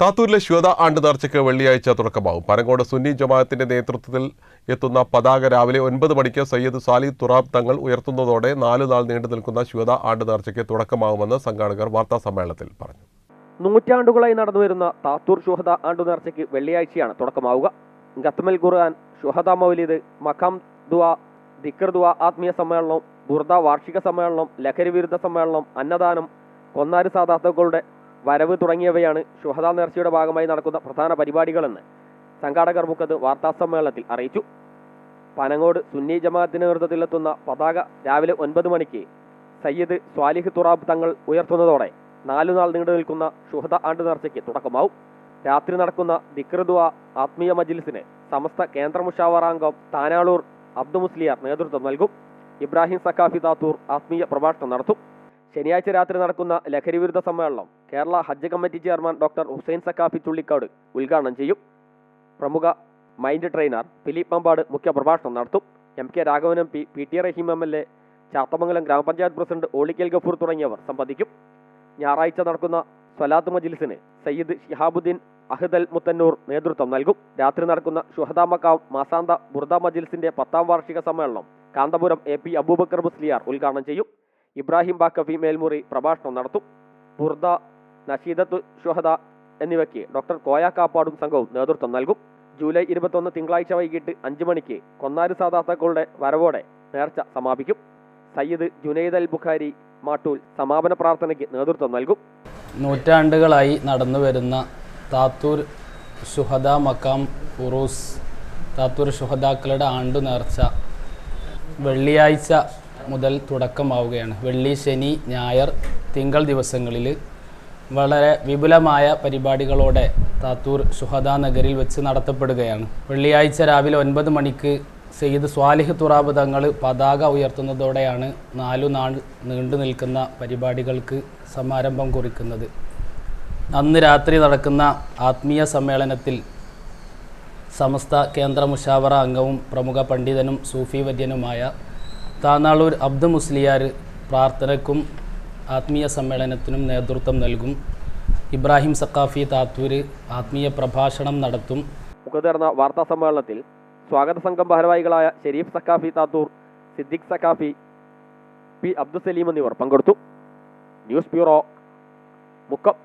താത്തൂരിലെ ശ്വേത ആണ്ട് നേർച്ചയ്ക്ക് വെള്ളിയാഴ്ച തുടക്കമാവും പനങ്കോട് സുന്നി ജമാഅത്തിന്റെ നേതൃത്വത്തിൽ എത്തുന്ന പതാക രാവിലെ ഒൻപത് മണിക്ക് സയ്യദ് സാലി തുറാബ് തങ്ങൾ ഉയർത്തുന്നതോടെ നാല് നാൾ നീണ്ടു നിൽക്കുന്ന ശ്വേത ആണ്ട് നേർച്ചയ്ക്ക് തുടക്കമാവുമെന്ന് സംഘാടകർ വാർത്താ സമ്മേളനത്തിൽ പറഞ്ഞു. നൂറ്റാണ്ടുകളായി നടന്നുവരുന്ന താത്തൂർ ഷുഹദ ആണ്ടുനേർച്ചയ്ക്ക് വെള്ളിയാഴ്ചയാണ് തുടക്കമാവുക. ഗത്മൽ ഖുർആൻ ഷുഹദ മൗലിദ് മഖാം ദുവ ദിക്കർ ദുവ ആത്മീയ സമ്മേളനം ബുർദ വാർഷിക സമ്മേളനം ലഹരി വിരുദ്ധ സമ്മേളനം അന്നദാനം കൊന്നാരി സാധാർത്ഥകളുടെ വരവ് തുടങ്ങിയവയാണ് ഷുഹദ നേർച്ചയുടെ ഭാഗമായി നടക്കുന്ന പ്രധാന പരിപാടികളെന്ന് സംഘാടകർ മുഖത്ത് വാർത്താ സമ്മേളനത്തിൽ അറിയിച്ചു. പനങ്ങോട് സുന്നി ജമാഅത്തിന്റെ നേതൃത്വത്തിലെത്തുന്ന പതാക രാവിലെ ഒൻപത് മണിക്ക് സയ്യിദ് സ്വാലിഹ് തുറാബ് തങ്ങൾ ഉയർത്തുന്നതോടെ നാലു നാൾ നീണ്ടു നിൽക്കുന്ന ഷുഹദ ആണ്ട് നേർച്ചയ്ക്ക് തുടക്കമാവും. രാത്രി നടക്കുന്ന ദിക്രദ്വ ആത്മീയ മജിലിസിന് സമസ്ത കേന്ദ്ര മുഷാവറാംഗം താനാളൂർ അബ്ദു മുസ്ലിയാർ നേതൃത്വം നൽകും. ഇബ്രാഹിം സക്കാഫി താത്തൂർ ആത്മീയ പ്രഭാഷണം നടത്തും. ശനിയാഴ്ച രാത്രി നടക്കുന്ന ലഹരി വിരുദ്ധ സമ്മേളനം കേരള ഹജ്ജ് committee chairman doctor Hussain Sakhafi Chullikkad ഉദ്ഘാടനം ചെയ്യും. പ്രമുഖ മൈൻഡ് ട്രെയിനർ ഫിലിപ്പ് മമ്പാട് മുഖ്യ പ്രഭാഷണം നടത്തും. M K Raghavan M P P T Rahim M L A Chathamangalam ഗ്രാമപഞ്ചായത്ത് പ്രസിഡന്റ് ഓളിക്കൽ ഗഫൂർ തുടങ്ങിയവർ സംബന്ധിക്കും. ഞായറാഴ്ച നടക്കുന്ന സ്വലാത്ത് മജിലിസിന് സയ്യിദ് ഷിഹാബുദ്ദീൻ അഹദൽ മുത്തന്നൂർ നേതൃത്വം നൽകും. രാത്രി നടക്കുന്ന ഷുഹദ മക്കാം മാസാന്ത ബുർദ മജിലിസിന്റെ പത്താം വാർഷിക സമ്മേളനം കാന്തപുരം എ പി അബൂബക്കർ മുസ്ലിയാർ ഉദ്ഘാടനം ചെയ്യും. ഇബ്രാഹിം ബാക്കഫി മേൽമുറി പ്രഭാഷണം നടത്തും. ബുർദ നഷീദത്ത് ഷുഹദ എന്നിവയ്ക്ക് ഡോക്ടർ കോയ കാപ്പാടും സംഘവും നേതൃത്വം നൽകും. ജൂലൈ ഇരുപത്തൊന്ന് തിങ്കളാഴ്ച വൈകിട്ട് അഞ്ച് മണിക്ക് കൊന്നാരി സാധാർത്ഥക്കളുടെ വരവോടെ നേർച്ച സമാപിക്കും. സയ്യിദ് ജുനൈദ് അൽ ബുഖാരി മാട്ടൂൽ സമാപന പ്രാർത്ഥനയ്ക്ക് നേതൃത്വം നൽകും. നൂറ്റാണ്ടുകളായി നടന്നു വരുന്ന താത്തൂർ ഷുഹദ മക്കാം ഉറൂസ് താത്തൂർ ഷുഹദാക്കളുടെ ആണ്ടു നേർച്ച വെള്ളിയാഴ്ച മുതൽ തുടക്കമാവുകയാണ്. വെള്ളി ശനി ഞായർ തിങ്കൾ ദിവസങ്ങളിൽ വളരെ വിപുലമായ പരിപാടികളോടെ താത്തൂർ സുഹദ നഗറിൽ വെച്ച് നടത്തപ്പെടുകയാണ്. വെള്ളിയാഴ്ച രാവിലെ ഒൻപത് മണിക്ക് സെയ്ദ് സ്വാലിഹ് തുറാബ് തങ്ങൾ പതാക ഉയർത്തുന്നതോടെയാണ് നാലു നാൾ നീണ്ടു നിൽക്കുന്ന പരിപാടികൾക്ക് സമാരംഭം കുറിക്കുന്നത്. അന്ന് രാത്രി നടക്കുന്ന ആത്മീയ സമ്മേളനത്തിൽ സമസ്ത കേന്ദ്ര മുഷാവറ അംഗവും പ്രമുഖ പണ്ഡിതനും സൂഫി വര്യനുമായ താനാളൂർ അബ്ദു മുസ്ലിയാർ പ്രാർത്ഥനയ്ക്കും ആത്മീയ സമ്മേളനത്തിനും നേതൃത്വം നൽകും. ഇബ്രാഹിം സക്കാഫി താത്തൂര് ആത്മീയ പ്രഭാഷണം നടത്തും. മുഖതേർന്ന വാർത്താ സമ്മേളനത്തിൽ സ്വാഗത സംഘം ഭാരവാഹികളായ ഷെരീഫ് സക്കാഫി താത്തൂർ സിദ്ദിഖ് സക്കാഫി പി അബ്ദുസലീം എന്നിവർ പങ്കെടുത്തു. News bureau Mukkam.